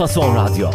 Fason Radyo.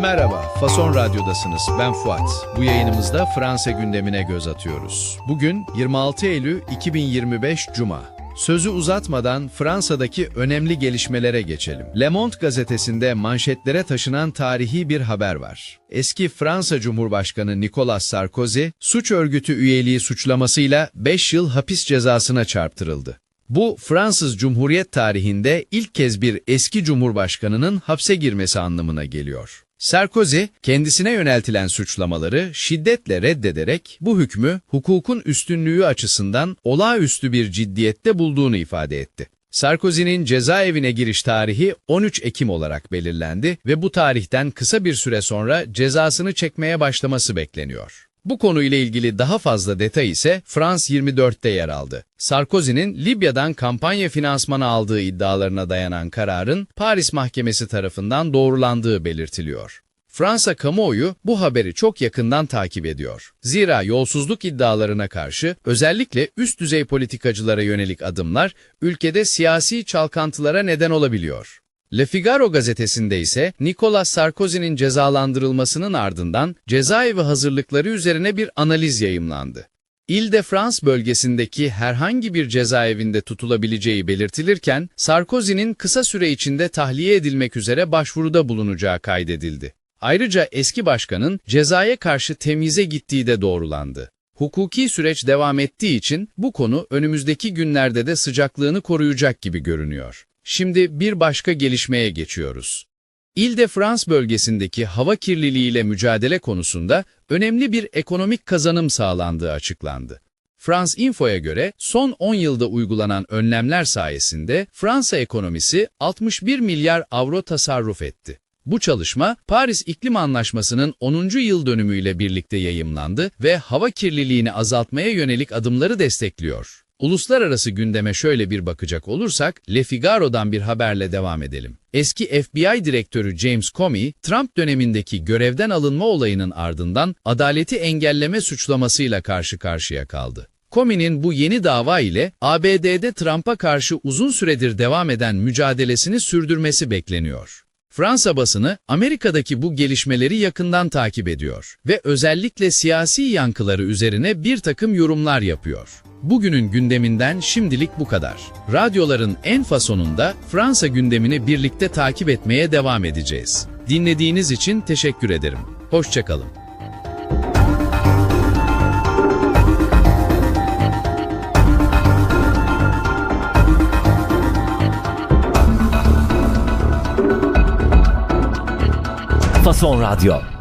Merhaba, Fason Radyo'dasınız. Ben Fuat. Bu yayınımızda Fransa gündemine göz atıyoruz. Bugün 26 Eylül 2025 Cuma. Sözü uzatmadan Fransa'daki önemli gelişmelere geçelim. Le Monde gazetesinde manşetlere taşınan tarihi bir haber var. Eski Fransa Cumhurbaşkanı Nicolas Sarkozy, suç örgütü üyeliği suçlamasıyla 5 yıl hapis cezasına çarptırıldı. Bu Fransız Cumhuriyet tarihinde ilk kez bir eski cumhurbaşkanının hapse girmesi anlamına geliyor. Sarkozy, kendisine yöneltilen suçlamaları şiddetle reddederek bu hükmü hukukun üstünlüğü açısından olağanüstü bir ciddiyette bulduğunu ifade etti. Sarkozy'nin cezaevine giriş tarihi 13 Ekim olarak belirlendi ve bu tarihten kısa bir süre sonra cezasını çekmeye başlaması bekleniyor. Bu konuyla ilgili daha fazla detay ise France 24'te yer aldı. Sarkozy'nin Libya'dan kampanya finansmanı aldığı iddialarına dayanan kararın Paris Mahkemesi tarafından doğrulandığı belirtiliyor. Fransa kamuoyu bu haberi çok yakından takip ediyor. Zira yolsuzluk iddialarına karşı özellikle üst düzey politikacılara yönelik adımlar ülkede siyasi çalkantılara neden olabiliyor. Le Figaro gazetesinde ise Nicolas Sarkozy'nin cezalandırılmasının ardından cezaevi hazırlıkları üzerine bir analiz yayımlandı. Ile-de-France bölgesindeki herhangi bir cezaevinde tutulabileceği belirtilirken, Sarkozy'nin kısa süre içinde tahliye edilmek üzere başvuruda bulunacağı kaydedildi. Ayrıca eski başkanın cezaya karşı temize gittiği de doğrulandı. Hukuki süreç devam ettiği için bu konu önümüzdeki günlerde de sıcaklığını koruyacak gibi görünüyor. Şimdi bir başka gelişmeye geçiyoruz. Ile-de-France bölgesindeki hava kirliliğiyle mücadele konusunda önemli bir ekonomik kazanım sağlandığı açıklandı. France Info'ya göre son 10 yılda uygulanan önlemler sayesinde Fransa ekonomisi 61 milyar avro tasarruf etti. Bu çalışma Paris İklim Anlaşması'nın 10. yıl dönümüyle birlikte yayımlandı ve hava kirliliğini azaltmaya yönelik adımları destekliyor. Uluslararası gündeme şöyle bir bakacak olursak, Le Figaro'dan bir haberle devam edelim. Eski FBI direktörü James Comey, Trump dönemindeki görevden alınma olayının ardından adaleti engelleme suçlamasıyla karşı karşıya kaldı. Comey'nin bu yeni dava ile ABD'de Trump'a karşı uzun süredir devam eden mücadelesini sürdürmesi bekleniyor. Fransa basını Amerika'daki bu gelişmeleri yakından takip ediyor ve özellikle siyasi yankıları üzerine bir takım yorumlar yapıyor. Bugünün gündeminden şimdilik bu kadar. Radyoların en fasonunda Fransa gündemini birlikte takip etmeye devam edeceğiz. Dinlediğiniz için teşekkür ederim. Hoşçakalın. Fason Radyo.